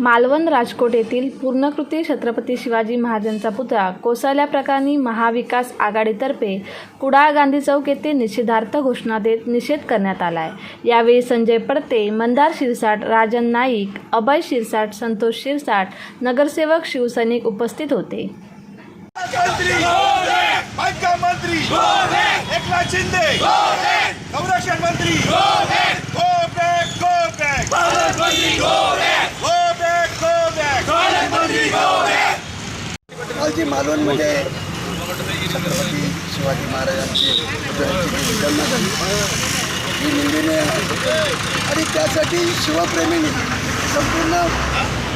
मालवण राजकोट येथील पूर्णकृती छत्रपती शिवाजी महाराजांचा पुतळा कोसळल्याप्रकरणी महाविकास आघाडीतर्फे कुडाळ गांधी चौक येथे निषेधार्थ घोषणा देत निषेध करण्यात आला आहे यावेळी संजय पडते मंदार शिरसाट राजन नाईक अभय शिरसाट संतोष शिरसाट नगरसेवक शिवसैनिक उपस्थित होते. मंत्री कालची मालवणमध्ये म्हणजे छत्रपती शिवाजी महाराजांची पुतळ्याची झाली ही निंदनीय आहे. आणि त्यासाठी शिवप्रेमींनी संपूर्ण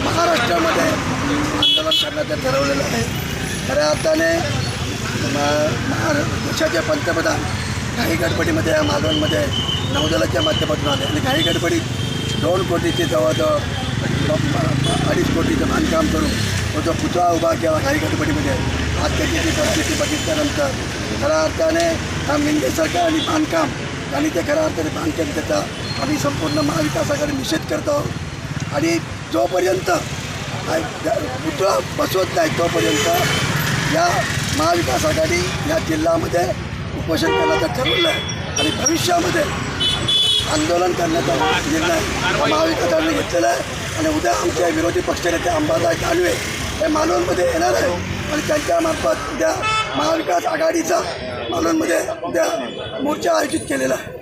महाराष्ट्रामध्ये आंदोलन करण्याचं ठरवलेलं आहे खऱ्या अर्थाने महा देशाचे पंतप्रधान घाई गडबडीमध्ये या मालवणमध्ये नौदलाच्या माध्यमातून आले आणि घाई गडबडीत दोन कोटीचे जवळजवळ अडीच कोटीचं बांधकाम करून तो जो पुतळा उभा केला काही गडबडीमध्ये आज त्याची परिस्थिती बघितल्यानंतर खऱ्या अर्थाने हा मिंदे सरकार आणि बांधकाम आणि ते खऱ्या अर्थाने बांधकाम त्याचा आम्ही संपूर्ण महाविकासाकडे निषेध करतो आहोत. आणि जोपर्यंत पुतळा बसवत नाही तोपर्यंत या महाविकास आघाडी या जिल्ह्यामध्ये उपोषण करण्याचं ठरवलं आहे. आणि भविष्यामध्ये आंदोलन करण्याचा निर्णय महाविकास आघाडीने घेतलेला आहे. आणि उद्या आमच्या विरोधी पक्षनेते अंबादास दानवे हे मालवणमध्ये येणार आहे. आणि त्यांच्यामार्फत उद्या महाविकास आघाडीचा मालवणमध्ये उद्या मोर्चा आयोजित केलेला आहे.